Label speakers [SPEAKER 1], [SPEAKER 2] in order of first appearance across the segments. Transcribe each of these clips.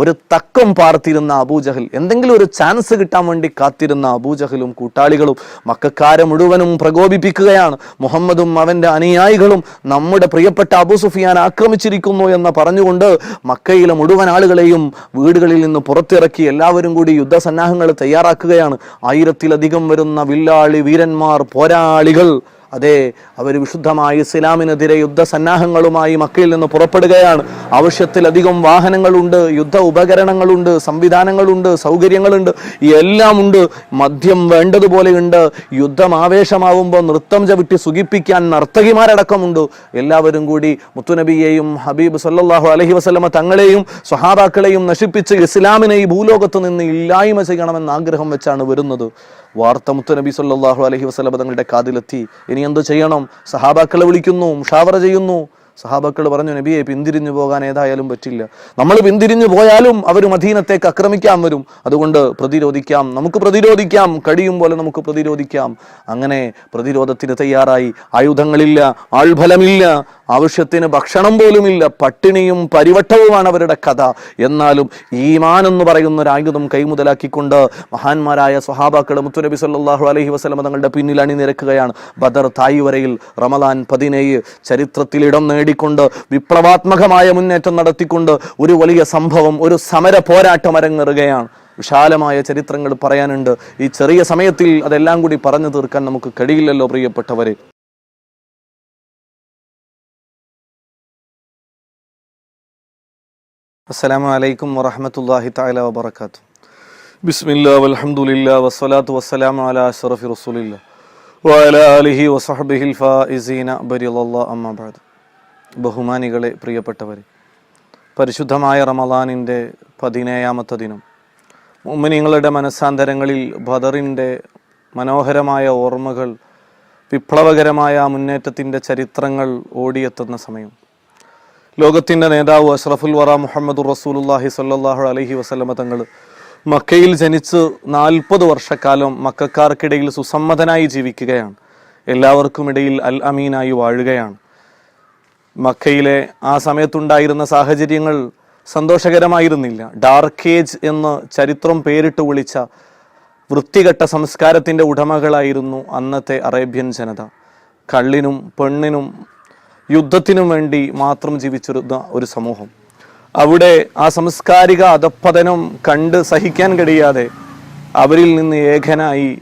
[SPEAKER 1] ഒരു തക്കം പാർത്തിരുന്ന അബൂജഹൽ എന്തെങ്കിലും ഒരു ചാൻസ് കിട്ടാൻ വേണ്ടി കാത്തിരുന്ന അബൂജഹലും കൂട്ടാളികളും മക്കാരെ മുഴുവനും പ്രകോപിപ്പിക്കുകയാണ്. മുഹമ്മദും അവന്റെ അനുയായികളും നമ്മുടെ പ്രിയപ്പെട്ട അബൂ സുഫിയാൻ ആക്രമിച്ചിരിക്കുന്നു എന്ന് പറഞ്ഞുകൊണ്ട് മക്കയിലെ മുഴുവൻ ആളുകളെയും വീടുകളിൽ നിന്ന് പുറത്തിറക്കി എല്ലാവരും കൂടി യുദ്ധസന്നാഹങ്ങൾ തയ്യാറാക്കുകയാണ്. ആയിരത്തിലധികം വരുന്ന വില്ലാളി വീരന്മാർ പോരാളികൾ. അതെ അവർ വിശുദ്ധമായ ഇസ്ലാമിനെതിരെ യുദ്ധസന്നാഹങ്ങളുമായി മക്കയിൽ നിന്ന് പുറപ്പെടുകയാണ്. ആവശ്യത്തിലധികം വാഹനങ്ങളുണ്ട് യുദ്ധ ഉപകരണങ്ങളുണ്ട് സംവിധാനങ്ങളുണ്ട് സൗകര്യങ്ങളുണ്ട് എല്ലാം ഉണ്ട് മദ്യം വേണ്ടതുപോലെയുണ്ട്. യുദ്ധം ആവേശമാവുമ്പോൾ നൃത്തം ചവിട്ടി സുഖിപ്പിക്കാൻ നർത്തകിമാരടക്കമുണ്ട്. എല്ലാവരും കൂടി മുത്തുനബിയെയും ഹബീബ് സല്ലാഹു അലഹി വസ്ലമ തങ്ങളെയും സ്വഹാബാക്കളെയും നശിപ്പിച്ച് ഇസ്ലാമിനെ ഈ ഭൂലോകത്ത് നിന്ന് ഇല്ലായ്മ ചെയ്യണമെന്ന് ആഗ്രഹം വെച്ചാണ് വരുന്നത്. വാർത്ത മുത്തുനബി സല്ലാഹു അലഹി വസ്ലം തങ്ങളുടെ കാതിലെത്തി. ഇനി എന്ത് ചെയ്യണം? സഹാബാക്കളെ വിളിക്കുന്നു ഷാവറ ചെയ്യുന്നു. സഹാബാക്കൾ പറഞ്ഞു നബിയെ പിന്തിരിഞ്ഞു പോകാൻ ഏതായാലും പറ്റില്ല. നമ്മൾ പിന്തിരിഞ്ഞു പോയാലും അവർ മദീനത്തേക്ക് ആക്രമിക്കാൻ വരും. അതുകൊണ്ട് പ്രതിരോധിക്കാം. നമുക്ക് പ്രതിരോധിക്കാം. കഴിയും പോലെ നമുക്ക് പ്രതിരോധിക്കാം. അങ്ങനെ പ്രതിരോധത്തിന് തയ്യാറായി. ആയുധങ്ങളില്ല ആൾഫലമില്ല ആവശ്യത്തിന് ഭക്ഷണം പോലുമില്ല പട്ടിണിയും പരിവട്ടവുമാണ് അവരുടെ കഥ. എന്നാലും ഈമാൻ എന്ന് പറയുന്ന ഒരു കൈമുതലാക്കിക്കൊണ്ട് മഹാന്മാരായ സ്വഹാബാക്കൾ മുത്തുനബി സല്ലാഹു അലഹി വസ്ലമ തങ്ങളുടെ പിന്നിൽ അണിനിരക്കുകയാണ്. ബദർ തായ് വരയിൽ റമദാൻ പതിനേഴ് ചരിത്രത്തിൽ ഇടം നേടിക്കൊണ്ട് വിപ്ലവാത്മകമായ മുന്നേറ്റം നടത്തിക്കൊണ്ട് ഒരു വലിയ സംഭവം ഒരു സമര പോരാട്ടം അരങ്ങേറുകയാണ്. വിശാലമായ ചരിത്രങ്ങൾ പറയാനുണ്ട്. ഈ ചെറിയ സമയത്തിൽ അതെല്ലാം കൂടി പറഞ്ഞു തീർക്കാൻ നമുക്ക് കഴിയില്ലല്ലോ പ്രിയപ്പെട്ടവരെ. അസ്സലാമു അലൈക്കും വറഹ്മത്തുള്ളാഹി തആല വബറകാതുഹു. ബിസ്മില്ലാ വലഹമുല്ല വസ്സലാത്തു വസ്സലാം അലാ അഷറഫി റസൂലില്ല വഅലാ ആലിഹി വസഹ്ബിഹിൽ ഫായിസീന ബരിയല്ലാഹ് അമ്മാ ബഅദ്. ബഹുമാനികളെ പ്രിയപ്പെട്ടവരെ പരിശുദ്ധമായ റമദാനിന്റെ പതിനേഴാമത്തെ ദിനം. മുഅ്മിനീങ്ങളുടെ മനസ്സാന്തരങ്ങളിൽ ബദറിന്റെ മനോഹരമായ ഓർമ്മകൾ വിപ്ലവകരമായ മുന്നേറ്റത്തിന്റെ ചരിത്രങ്ങൾ ഓടിയെത്തുന്ന സമയം. ലോകത്തിന്റെ നേതാവ് അഷ്റഫുൽ വറ മുഹമ്മദ് റസൂലുല്ലാഹി സല്ലാഹു അലഹി വസ്ലമ തങ്ങൾ മക്കയിൽ ജനിച്ച് നാൽപ്പത് വർഷക്കാലം മക്കാർക്കിടയിൽ സുസമ്മതനായി ജീവിക്കുകയാണ്. എല്ലാവർക്കും ഇടയിൽ അൽ അമീനായി വാഴുകയാണ്. മക്കയിലെ ആ സമയത്തുണ്ടായിരുന്ന സാഹചര്യങ്ങൾ സന്തോഷകരമായിരുന്നില്ല. ഡാർക്ക് ഏജ് എന്ന് ചരിത്രം പേരിട്ട് വിളിച്ച വൃത്തികെട്ട സംസ്കാരത്തിന്റെ ഉടമകളായിരുന്നു അന്നത്തെ അറേബ്യൻ ജനത. കള്ളിനും പെണ്ണിനും യുദ്ധത്തിനും വേണ്ടി മാത്രം ജീവിച്ചിരുന്ന ഒരു സമൂഹം. അവിടെ ആ സംസ്കാരിക അധപ്പതനം കണ്ട് സഹിക്കാൻ കഴിയാതെ അവരിൽ നിന്ന് ഏകനായി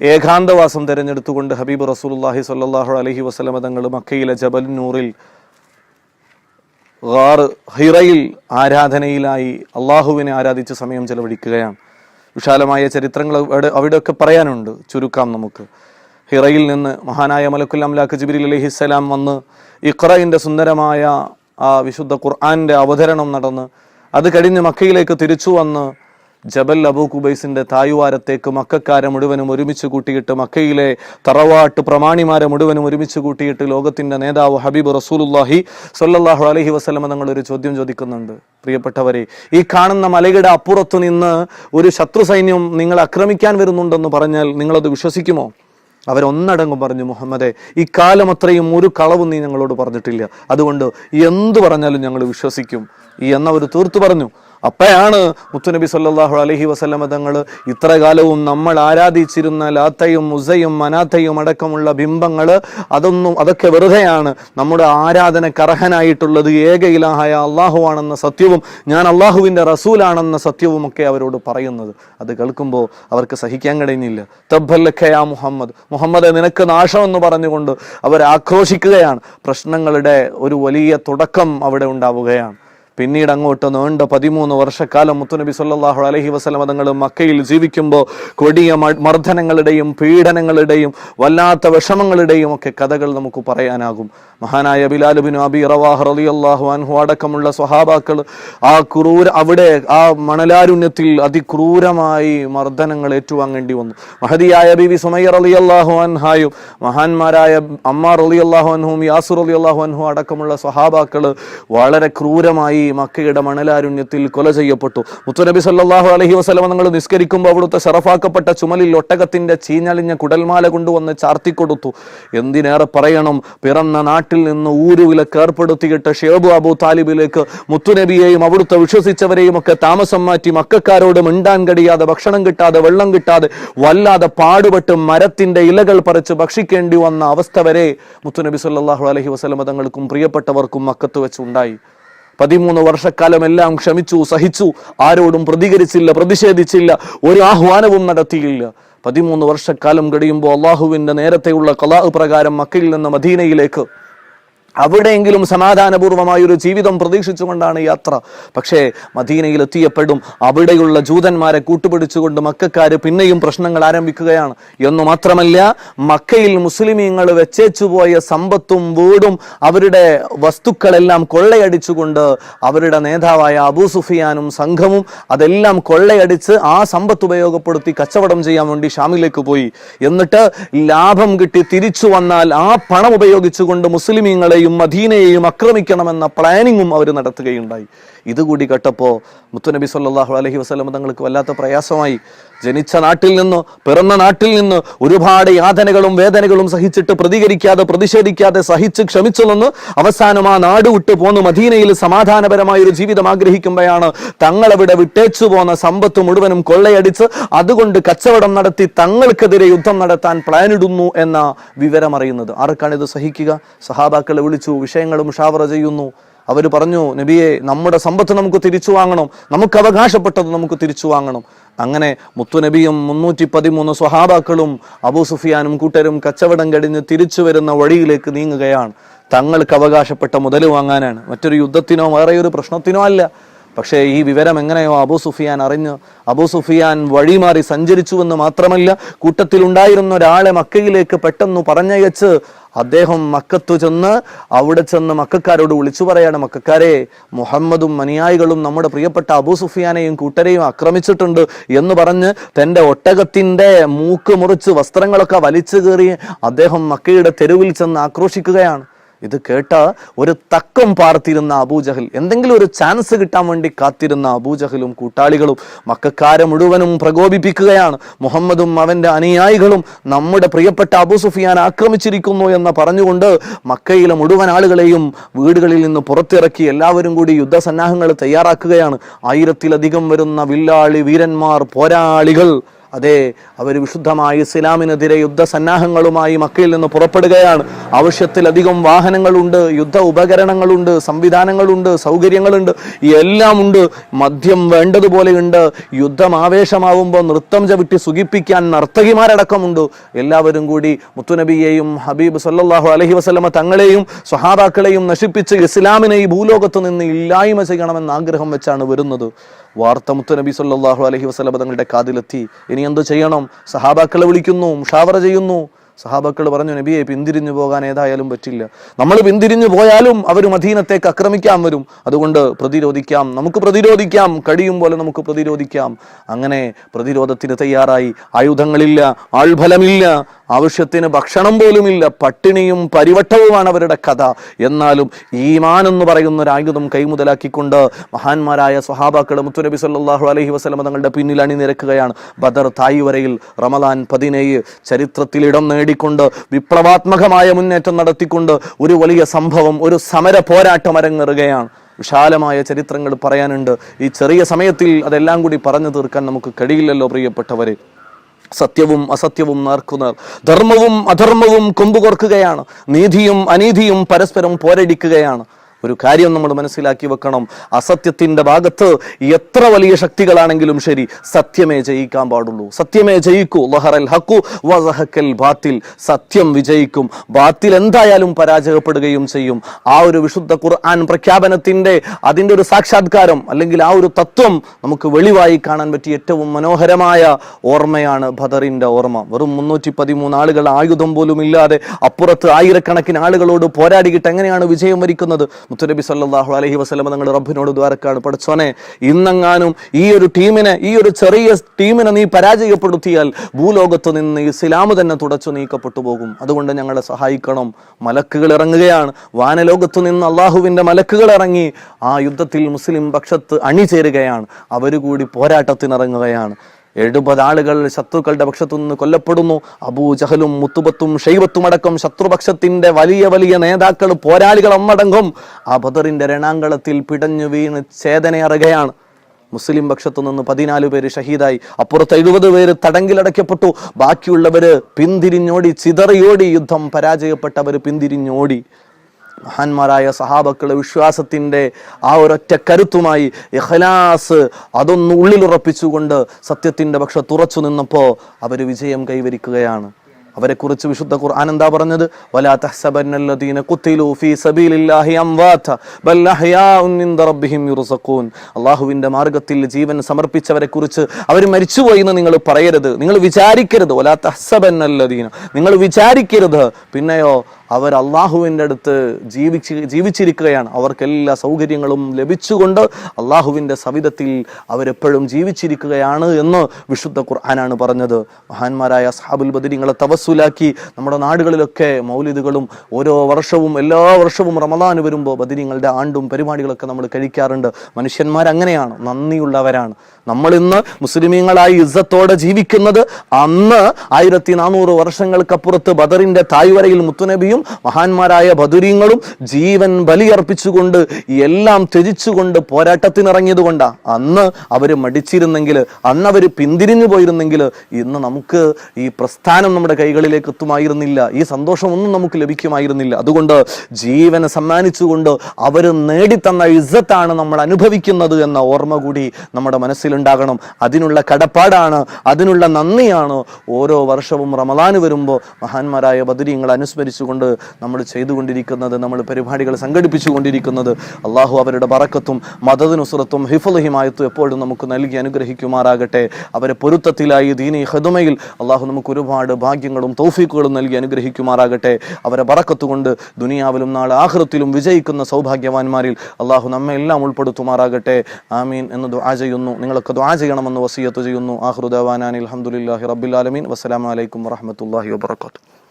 [SPEAKER 1] ഏകാന്തവാസം തിരഞ്ഞെടുത്തുകൊണ്ട് ഹബീബ് റസൂലുള്ളാഹി സ്വല്ലല്ലാഹു അലൈഹി വസല്ലമ തങ്ങൾ മക്കയിലെ ജബൽ നൂറിൽ ഗാർ ഹിറയിൽ ആരാധനയിലായി അള്ളാഹുവിനെ ആരാധിച്ച് സമയം ചെലവഴിക്കുകയാണ്. വിശാലമായ ചരിത്രങ്ങൾ അവിടെ അവിടെയൊക്കെ പറയാനുണ്ട്. ചുരുക്കാം നമുക്ക്. ഹിറയിൽ നിന്ന് മഹാനായ മലക്കുൽ അംലാഖ് ജിബിരി അലഹിസ്സലാം വന്ന് ഇഖ്റയിന്റെ സുന്ദരമായ ആ വിശുദ്ധ ഖുർആന്റെ അവതരണം നടന്ന് അത് കഴിഞ്ഞ് മക്കയിലേക്ക് തിരിച്ചു വന്ന് ജബൽ അബൂ കുബൈസിന്റെ തായ്വാരത്തേക്ക് മക്കാരെ മുഴുവനും ഒരുമിച്ച് കൂട്ടിയിട്ട് മക്കയിലെ തറവാട്ട് പ്രമാണിമാരെ മുഴുവനും ഒരുമിച്ച് കൂട്ടിയിട്ട് ലോകത്തിന്റെ നേതാവ് ഹബീബ് റസൂലുല്ലാഹി സ്വല്ലല്ലാഹു അലൈഹി വസ്ലമ തങ്ങൾ ഒരു ചോദ്യം ചോദിക്കുന്നുണ്ട്. പ്രിയപ്പെട്ടവരെ ഈ കാണുന്ന മലയുടെ അപ്പുറത്തു നിന്ന് ഒരു ശത്രു സൈന്യം നിങ്ങളെ ആക്രമിക്കാൻ വരുന്നുണ്ടെന്ന് പറഞ്ഞാൽ നിങ്ങളത് വിശ്വസിക്കുമോ? അവരൊന്നടങ്കം പറഞ്ഞു മുഹമ്മദെ ഈ കാലം അത്രയും ഒരു കളവും നീ ഞങ്ങളോട് പറഞ്ഞിട്ടില്ല. അതുകൊണ്ട് എന്തു പറഞ്ഞാലും ഞങ്ങൾ വിശ്വസിക്കും. ഈ ഒരു തീർത്തു പറഞ്ഞു. അപ്പോഴാണ് മുത്തുനബി സല്ലാഹു അലഹി വസല്ലമ തങ്ങൾ ഇത്രകാലവും നമ്മൾ ആരാധിച്ചിരുന്ന ലാത്തയും മുസയും മനാത്തയും അടക്കമുള്ള ബിംബങ്ങൾ അതൊന്നും അതൊക്കെ വെറുതെയാണ്. നമ്മുടെ ആരാധന കർഹനായിട്ടുള്ളത് ഏക ഇലാഹായ അള്ളാഹുവാണെന്ന സത്യവും ഞാൻ അള്ളാഹുവിന്റെ റസൂലാണെന്ന സത്യവും ഒക്കെ അവരോട് പറയുന്നത്. അത് കേൾക്കുമ്പോൾ അവർക്ക് സഹിക്കാൻ കഴിഞ്ഞില്ല തബ്ബല്ലഖയാ മുഹമ്മദ്. മുഹമ്മദ് നിനക്ക് നാശമെന്ന് പറഞ്ഞുകൊണ്ട് അവർ ആക്രോശിക്കുകയാണ്. പ്രശ്നങ്ങളുടെ ഒരു വലിയ തുടക്കം അവിടെ ഉണ്ടാവുകയാണ്. പിന്നീട് അങ്ങോട്ട് നീണ്ട പതിമൂന്ന് വർഷക്കാലം മുത്തുനബി സല്ലാഹു അലഹി വസല്ലമ തങ്ങൾ മക്കയിൽ ജീവിക്കുമ്പോൾ കൊടിയ മർദ്ദനങ്ങളുടെയും പീഡനങ്ങളുടെയും വല്ലാത്ത വിഷമങ്ങളുടെയും ഒക്കെ കഥകൾ നമുക്ക് പറയാനാകും. മഹാനായ ബിലാലുബിൻ ബിൻ അബി റവാഹ് റളിയല്ലാഹു അൻഹു അടക്കമുള്ള സ്വഹാബാക്കൾ ആ ക്രൂര അവിടെ ആ മണലാരുണ്യത്തിൽ അതിക്രൂരമായി മർദ്ദനങ്ങൾ ഏറ്റുവാങ്ങേണ്ടി വന്നു. മഹദിയായ സുമയ്യർ സുമയ്യ റളിയല്ലാഹു അൻഹായും മഹാന്മാരായ അമ്മാർ റളിയല്ലാഹു അൻഹും യാസുർ റളിയല്ലാഹു അൻഹു അടക്കമുള്ള സ്വഹാബാക്കൾ വളരെ ക്രൂരമായി മക്കയുടെ മണലാരുണ്യത്തിൽ കൊല ചെയ്യപ്പെട്ടു. മുത്തുനബി സല്ലാഹു അലഹി വസ്ലമ നിങ്ങൾ നിസ്കരിക്കുമ്പോൾ അവിടുത്തെ ഷറഫാക്കപ്പെട്ട ചുമലിൽ ഒട്ടകത്തിന്റെ ചീഞ്ഞളിഞ്ഞ കുടൽമാല കൊണ്ടുവന്ന് ചാർത്തിക്കൊടുത്തു. എന്തിനേറെ പറയണം? പിറന്ന നാട്ടിൽ നിന്ന് ഊരുവിലക്ക് ഏർപ്പെടുത്തിയിട്ട് ഷേബു അബു താലിബിലേക്ക് മുത്തുനബിയെയും അവിടുത്തെ വിശ്വസിച്ചവരെയും ഒക്കെ താമസം മാറ്റി മക്കാരോട് മിണ്ടാൻ കഴിയാതെ ഭക്ഷണം കിട്ടാതെ വെള്ളം കിട്ടാതെ വല്ലാതെ പാടുപെട്ട് മരത്തിന്റെ ഇലകൾ പറിച്ച് ഭക്ഷിക്കേണ്ടി വന്ന അവസ്ഥ വരെ മുത്തുനബി സല്ലാഹു അലഹി വസ്ലമ തങ്ങൾക്കും പ്രിയപ്പെട്ടവർക്കും മക്കത്ത് വെച്ചുണ്ടായി. പതിമൂന്ന് വർഷക്കാലം എല്ലാം ക്ഷമിച്ചു സഹിച്ചു ആരോടും പ്രതികരിച്ചില്ല പ്രതിഷേധിച്ചില്ല ഒരു ആഹ്വാനവും നടത്തിയില്ല. പതിമൂന്ന് വർഷക്കാലം കഴിയുമ്പോൾ അള്ളാഹുവിന്റെ നേരത്തെയുള്ള കലാ പ്രകാരം മക്കയിൽ നിന്ന് മദീനയിലേക്ക് അവിടെയെങ്കിലും സമാധാനപൂർവമായ ഒരു ജീവിതം പ്രതീക്ഷിച്ചുകൊണ്ടാണ് യാത്ര. പക്ഷേ മദീനയിൽ എത്തിയപ്പോഴും അവിടെയുള്ള ജൂതന്മാരെ കൂട്ടുപിടിച്ചുകൊണ്ട് മക്കാർ പിന്നെയും പ്രശ്നങ്ങൾ ആരംഭിക്കുകയാണ്. എന്ന് മാത്രമല്ല മക്കയിൽ മുസ്ലിമീങ്ങൾ വെച്ചേച്ചുപോയ സമ്പത്തും വീടും അവരുടെ വസ്തുക്കളെല്ലാം കൊള്ളയടിച്ചുകൊണ്ട് അവരുടെ നേതാവായ അബൂ സുഫിയാനും സംഘവും അതെല്ലാം കൊള്ളയടിച്ച് ആ സമ്പത്ത് ഉപയോഗപ്പെടുത്തി കച്ചവടം ചെയ്യാൻ വേണ്ടി ഷാമിലേക്ക് പോയി. എന്നിട്ട് ലാഭം കിട്ടി തിരിച്ചു വന്നാൽ ആ പണം ഉപയോഗിച്ചുകൊണ്ട് മുസ്ലിമീങ്ങളെയും മദീനയെയും ആക്രമിക്കണമെന്ന പ്ലാനിങ്ങും അവർ നടത്തുകയുണ്ടായി. ഇതുകൂടി കേട്ടപ്പോൾ മുത്തുനബി സല്ലാഹു അലഹി വസല്ലം തങ്ങൾക്ക് വല്ലാത്ത പ്രയാസമായി. ജനിച്ച നാട്ടിൽ നിന്ന് പിറന്ന നാട്ടിൽ നിന്ന് ഒരുപാട് യാതനകളും വേദനകളും സഹിച്ചിട്ട് പ്രതികരിക്കാതെ പ്രതിഷേധിക്കാതെ സഹിച്ച് ക്ഷമിച്ചു നിന്ന് അവസാനം ആ നാട് വിട്ടു പോന്ന് മദീനയിൽ സമാധാനപരമായ ഒരു ജീവിതം ആഗ്രഹിക്കുമ്പോഴാണ് തങ്ങളവിടെ വിട്ടേച്ചു പോന്ന സമ്പത്ത് മുഴുവനും കൊള്ളയടിച്ച് അതുകൊണ്ട് കച്ചവടം നടത്തി തങ്ങൾക്കെതിരെ യുദ്ധം നടത്താൻ പ്ലാനിടുന്നു എന്ന വിവരമറിയുന്നത്. ആർക്കാണ് ഇത് സഹിക്കുക? സഹാബാക്കളെ വിളിച്ചു വിഷയങ്ങളും ഷാവറ ചെയ്യുന്നു. അവർ പറഞ്ഞു നബിയെ നമ്മുടെ സമ്പത്ത് നമുക്ക് തിരിച്ചു വാങ്ങണം. നമുക്ക് അവകാശപ്പെട്ടത് നമുക്ക് തിരിച്ചു വാങ്ങണം. അങ്ങനെ മുത്തുനബിയും മുന്നൂറ്റി പതിമൂന്ന് സ്വഹാബാക്കളും അബൂ സുഫിയാനും കൂട്ടരും കച്ചവടം കഴിഞ്ഞ് തിരിച്ചു വരുന്ന വഴിയിലേക്ക് നീങ്ങുകയാണ്. തങ്ങൾക്ക് അവകാശപ്പെട്ട മുതൽ വാങ്ങാനാണ്. മറ്റൊരു യുദ്ധത്തിനോ വേറെ ഒരു പ്രശ്നത്തിനോ അല്ല. പക്ഷേ ഈ വിവരം എങ്ങനെയോ അബൂ സുഫിയാൻ അറിഞ്ഞ് അബൂ സുഫിയാൻ വഴിമാറി സഞ്ചരിച്ചുവെന്ന് മാത്രമല്ല കൂട്ടത്തിലുണ്ടായിരുന്ന ഒരാളെ മക്കയിലേക്ക് പെട്ടെന്ന് പറഞ്ഞയച്ച് അദ്ദേഹം മക്കത്തു ചെന്ന് അവിടെ ചെന്ന് മക്കാരോട് വിളിച്ചു പറയാണ് മക്കാരെ മുഹമ്മദും അനുയായികളും നമ്മുടെ പ്രിയപ്പെട്ട അബൂ സുഫിയാനെയും കൂട്ടരെയും ആക്രമിച്ചിട്ടുണ്ട് എന്ന് പറഞ്ഞ് തന്റെ ഒട്ടകത്തിന്റെ മൂക്ക് മുറിച്ച് വസ്ത്രങ്ങളൊക്കെ വലിച്ചു കയറി അദ്ദേഹം മക്കയുടെ തെരുവിൽ ചെന്ന് ആക്രോശിക്കുകയാണ്. ഇത് കേട്ട ഒരു തക്കം പാർത്തിരുന്ന അബൂജഹൽ എന്തെങ്കിലും ഒരു ചാൻസ് കിട്ടാൻ വേണ്ടി കാത്തിരുന്ന അബൂജഹലും കൂട്ടാളികളും മക്കാരെ മുഴുവനും പ്രകോപിപ്പിക്കുകയാണ്. മുഹമ്മദും അവന്റെ അനുയായികളും നമ്മുടെ പ്രിയപ്പെട്ട അബൂ സുഫിയാൻ ആക്രമിച്ചിരിക്കുന്നു എന്ന് പറഞ്ഞുകൊണ്ട് മക്കയിലെ മുഴുവൻ ആളുകളെയും വീടുകളിൽ നിന്ന് പുറത്തിറക്കി എല്ലാവരും കൂടി യുദ്ധസന്നാഹങ്ങൾ തയ്യാറാക്കുകയാണ്. ആയിരത്തിലധികം വരുന്ന വില്ലാളി വീരന്മാർ പോരാളികൾ അതെ അവർ വിശുദ്ധമായ ഇസ്ലാമിനെതിരെ യുദ്ധസന്നാഹങ്ങളുമായി മക്കയിൽ നിന്ന് പുറപ്പെടുകയാണ്. ആവശ്യത്തിലധികം വാഹനങ്ങളുണ്ട് യുദ്ധ ഉപകരണങ്ങളുണ്ട് സംവിധാനങ്ങളുണ്ട് സൗകര്യങ്ങളുണ്ട് എല്ലാം ഉണ്ട്. മദ്യം വേണ്ടതുപോലെയുണ്ട്. യുദ്ധം ആവേശമാവുമ്പോൾ നൃത്തം ചവിട്ടി സുഖിപ്പിക്കാൻ നർത്തകിമാരടക്കമുണ്ട്. എല്ലാവരും കൂടി മുത്തുനബിയെയും ഹബീബ് സല്ലാഹു അലഹി വസ്ലമ തങ്ങളെയും സ്വഹാബാക്കളെയും നശിപ്പിച്ച് ഇസ്ലാമിനെ ഈ ഭൂലോകത്ത് നിന്ന് ഇല്ലായ്മ ചെയ്യണമെന്ന് ആഗ്രഹം വെച്ചാണ് വരുന്നത്. വാർത്ത മുത്തുനബി സല്ലാഹു അലഹി വസല്ലമ തങ്ങളുടെ കാതിലെത്തി. ഇനി എന്തു ചെയ്യണം? സഹാബാക്കളെ വിളിക്കുന്നു മുഷാവറ ചെയ്യുന്നു. സഹാബാക്കൾ പറഞ്ഞു നബിയെ പിന്തിരിഞ്ഞു പോകാൻ ഏതായാലും പറ്റില്ല. നമ്മൾ പിന്തിരിഞ്ഞു പോയാലും അവർ മദീനത്തേക്ക് ആക്രമിക്കാൻ വരും. അതുകൊണ്ട് പ്രതിരോധിക്കാം. നമുക്ക് പ്രതിരോധിക്കാം. കഴിയും പോലെ നമുക്ക് പ്രതിരോധിക്കാം. അങ്ങനെ പ്രതിരോധത്തിന് തയ്യാറായി. ആയുധങ്ങളില്ല ആൾഫലമില്ല ആവശ്യത്തിന് ഭക്ഷണം പോലുമില്ല. പട്ടിണിയും പരിവട്ടവുമാണ് അവരുടെ കഥ. എന്നാലും ഈമാൻ എന്ന് പറയുന്ന ഒരു ആയുധം കൈമുതലാക്കിക്കൊണ്ട് മഹാന്മാരായ സ്വഹാബാക്കൾ മുത്തുനബി സല്ലാഹു അലഹി വസ്ലമ തങ്ങളുടെ പിന്നിൽ അണിനിരക്കുകയാണ്. ബദർ തായ് വരയിൽ റമദാൻ പതിനേഴ് ചരിത്രത്തിൽ ഇടം നേടിക്കൊണ്ട് വിപ്ലവാത്മകമായ മുന്നേറ്റം നടത്തിക്കൊണ്ട് ഒരു വലിയ സംഭവം ഒരു സമര പോരാട്ടം അരങ്ങേറുകയാണ്. വിശാലമായ ചരിത്രങ്ങൾ പറയാനുണ്ട്. ഈ ചെറിയ സമയത്തിൽ അതെല്ലാം കൂടി പറഞ്ഞു തീർക്കാൻ നമുക്ക് കഴിയില്ലല്ലോ പ്രിയപ്പെട്ടവരെ. സത്യവും അസത്യവും നേർക്കുനേർ ധർമ്മവും അധർമ്മവും കൊമ്പുകോർക്കുകയാണ്. നീതിയും അനീതിയും പരസ്പരം പോരടിക്കുകയാണ്. ഒരു കാര്യം നമ്മൾ മനസ്സിലാക്കി വെക്കണം. അസത്യത്തിന്റെ ഭാഗത്ത് എത്ര വലിയ ശക്തികളാണെങ്കിലും ശരി സത്യമേ ജയിക്കാൻ പാടുള്ളൂ. സത്യമേ ജയിക്കൂ. ലഹറൽ ഹക്കു വസഹക്കൽ ബാത്തിൽ. സത്യം വിജയിക്കും. ബാത്തിൽ എന്തായാലും പരാജയപ്പെടുകയും ചെയ്യും. ആ ഒരു വിശുദ്ധ ഖുർആൻ പ്രഖ്യാപനത്തിന്റെ അതിന്റെ ഒരു സാക്ഷാത്കാരം അല്ലെങ്കിൽ ആ ഒരു തത്വം നമുക്ക് വെളിവായി കാണാൻ പറ്റിയ ഏറ്റവും മനോഹരമായ ഓർമ്മയാണ് ഭദറിന്റെ ഓർമ്മ. വെറും മുന്നൂറ്റി പതിമൂന്ന് ആളുകൾ ആയുധം പോലും ഇല്ലാതെ അപ്പുറത്ത് ആയിരക്കണക്കിന് ആളുകളോട് പോരാടിയിട്ട് എങ്ങനെയാണ് വിജയം വരിക്കുന്നത്? മുത്തുനബി സല്ലാഹു അലഹി വസ്ലമ തങ്ങൾ റബ്ബിനോട് ദ്വാരക്കാണ്. പഠിച്ചോനെ ഇന്നെങ്ങാനും ഈ ഒരു ടീമിനെ ഈ ഒരു ചെറിയ ടീമിനെ നീ പരാജയപ്പെടുത്തിയാൽ ഭൂലോകത്ത് നിന്ന് ഇസ്ലാം തന്നെ തുടച്ചു നീക്കപ്പെട്ടു പോകും. അതുകൊണ്ട് ഞങ്ങളെ സഹായിക്കണം. മലക്കുകൾ ഇറങ്ങുകയാണ്. വാനലോകത്തു നിന്ന് അള്ളാഹുവിന്റെ മലക്കുകൾ ഇറങ്ങി ആ യുദ്ധത്തിൽ മുസ്ലിം പക്ഷത്ത് അണിചേരുകയാണ്. അവർ കൂടി പോരാട്ടത്തിനിറങ്ങുകയാണ്. എഴുപത് ആളുകൾ ശത്രുക്കളുടെ പക്ഷത്തു നിന്ന് കൊല്ലപ്പെടുന്നു. അബൂ ജഹലും മുത്തുബത്തും ഷെയ്ബത്തും അടക്കം ശത്രുപക്ഷത്തിന്റെ വലിയ വലിയ നേതാക്കൾ പോരാളികൾ ഒന്നടങ്കം ആ ബദറിന്റെ രണാങ്കളത്തിൽ പിടഞ്ഞു വീണ് ചേതനയറുകയാണ് മുസ്ലിം പക്ഷത്തു നിന്ന് പതിനാല് പേര് ഷഹീദായി. അപ്പുറത്ത് എഴുപത് പേര് തടങ്കിലടയ്ക്കപ്പെട്ടു. ബാക്കിയുള്ളവര് പിന്തിരിഞ്ഞോടി ചിതറിയോടി യുദ്ധം പരാജയപ്പെട്ടവർ പിന്തിരിഞ്ഞോടി. മഹാന്മാരായ സഹാബക്കളെ വിശ്വാസത്തിന്റെ ആ ഒരൊറ്റ കരുത്തുമായി ഇഖ്ലാസ് അതൊന്ന് ഉള്ളിലുറപ്പിച്ചുകൊണ്ട് സത്യത്തിന്റെ പക്ഷെ തുറച്ചു നിന്നപ്പോൾ അവർ വിജയം കൈവരിക്കുകയാണ്. അവരെക്കുറിച്ച് വിശുദ്ധ ഖുർആൻ എന്താ പറഞ്ഞത്? വലാ തഹ്സബന്നല്ലദീന ഖുതിലു ഫീ സബീലില്ലാഹി അംവാത ബൽ അല്ലാഹുവിന്റെ മാർഗത്തിൽ ജീവൻ സമർപ്പിച്ചവരെ കുറിച്ച് അവർ മരിച്ചുപോയി എന്ന് നിങ്ങൾ പറയരുത്. നിങ്ങൾ വിചാരിക്കരുത്. വലാ തഹ്സബന്നല്ലദീന. നിങ്ങൾ വിചാരിക്കരുത്. പിന്നെയോ അവർ അള്ളാഹുവിന്റെ അടുത്ത് ജീവിച്ച് ജീവിച്ചിരിക്കുകയാണ്. അവർക്ക് എല്ലാ സൗകര്യങ്ങളും ലഭിച്ചുകൊണ്ട് അള്ളാഹുവിന്റെ സവിധത്തിൽ അവരെപ്പോഴും ജീവിച്ചിരിക്കുകയാണ് എന്ന് വിശുദ്ധ ഖുർആനാണ് പറഞ്ഞത്. മഹാന്മാരായ അസ്ഹാബുൽ ബദരിങ്ങളെ തവസ്സുലാക്കി നമ്മുടെ നാടുകളിലൊക്കെ മൗലിദുകളും ഓരോ വർഷവും എല്ലാ വർഷവും റമദാൻ വരുമ്പോൾ ബദരിങ്ങളുടെ ആണ്ടും പരിപാടികളൊക്കെ നമ്മൾ കഴിക്കാറുണ്ട്. മനുഷ്യന്മാർ അങ്ങനെയാണ് നന്ദിയുള്ളവരാണ്. നമ്മൾ ഇന്ന് മുസ്ലിമീങ്ങളായി ഇസ്സത്തോടെ ജീവിക്കുന്നത് അന്ന് ആയിരത്തി നാനൂറ് വർഷങ്ങൾക്കപ്പുറത്ത് ബദറിന്റെ തായ്വരയിൽ മുത്തുനബിയും മഹാന്മാരായ ബദുരീങ്ങളും ജീവൻ ബലിയർപ്പിച്ചുകൊണ്ട് എല്ലാം ത്യജിച്ചുകൊണ്ട് പോരാട്ടത്തിനിറങ്ങിയതുകൊണ്ടാ. അന്ന് അവർ മടിച്ചിരുന്നെങ്കിൽ അന്ന് അവർ പിന്തിരിഞ്ഞു പോയിരുന്നെങ്കിൽ ഇന്ന് നമുക്ക് ഈ പ്രസ്ഥാനം നമ്മുടെ കൈകളിലേക്ക് എത്തുമായിരുന്നില്ല. ഈ സന്തോഷമൊന്നും നമുക്ക് ലഭിക്കുമായിരുന്നില്ല. അതുകൊണ്ട് ജീവനെ സമ്മാനിച്ചുകൊണ്ട് അവർ നേടിത്തന്ന ഇസ്സത്താണ് നമ്മൾ അനുഭവിക്കുന്നത് എന്ന ഓർമ്മ കൂടി നമ്മുടെ മനസ്സിലുണ്ടാകണം. അതിനുള്ള കടപ്പാടാണ് അതിനുള്ള നന്ദിയാണ് ഓരോ വർഷവും റമദാന് വരുമ്പോൾ മഹാന്മാരായ ബദരീങ്ങളെ അനുസ്മരിച്ചുകൊണ്ട് നമ്മൾ ചെയ്തുകൊണ്ടിരിക്കുന്നത് നമ്മൾ പരിപാടികൾ സംഘടിപ്പിച്ചുകൊണ്ടിരിക്കുന്നത് അള്ളാഹു അവരുടെ ബറക്കത്തും മതദിനുസുറത്തും ഹിഫുലഹിമായത്തും എപ്പോഴും നമുക്ക് നൽകി അനുഗ്രഹിക്കുമാറാകട്ടെ. അവരെ പൊരുത്തത്തിലായി ദീനി ഹെതുമയിൽ അള്ളാഹു നമുക്ക് ഒരുപാട് ഭാഗ്യങ്ങളും തൗഫീക്കുകളും നൽകി അനുഗ്രഹിക്കുമാറാകട്ടെ. അവരെ ബറക്കത്ത് കൊണ്ട് ദുനിയാവിലും നാളെ ആഹൃത്തിലും വിജയിക്കുന്ന സൗഭാഗ്യവാന്മാരിൽ അള്ളാഹു നമ്മെ എല്ലാം ഉൾപ്പെടുത്തുമാറാകട്ടെ. ആമീൻ എന്ന് ദുആ ചെയ്യുന്നു. നിങ്ങളൊക്കെ ദുആ ചെയ്യണമെന്ന് വസിയത്ത് ചെയ്യുന്നു. ആഹ്റുദാനാൻ അലഹമുല്ലാഹി റബ്ബിൽ ആലമീൻ. വസ്സലാമലൈക്കും വറഹമത്തല്ലാഹി വാബർക്കാത്തു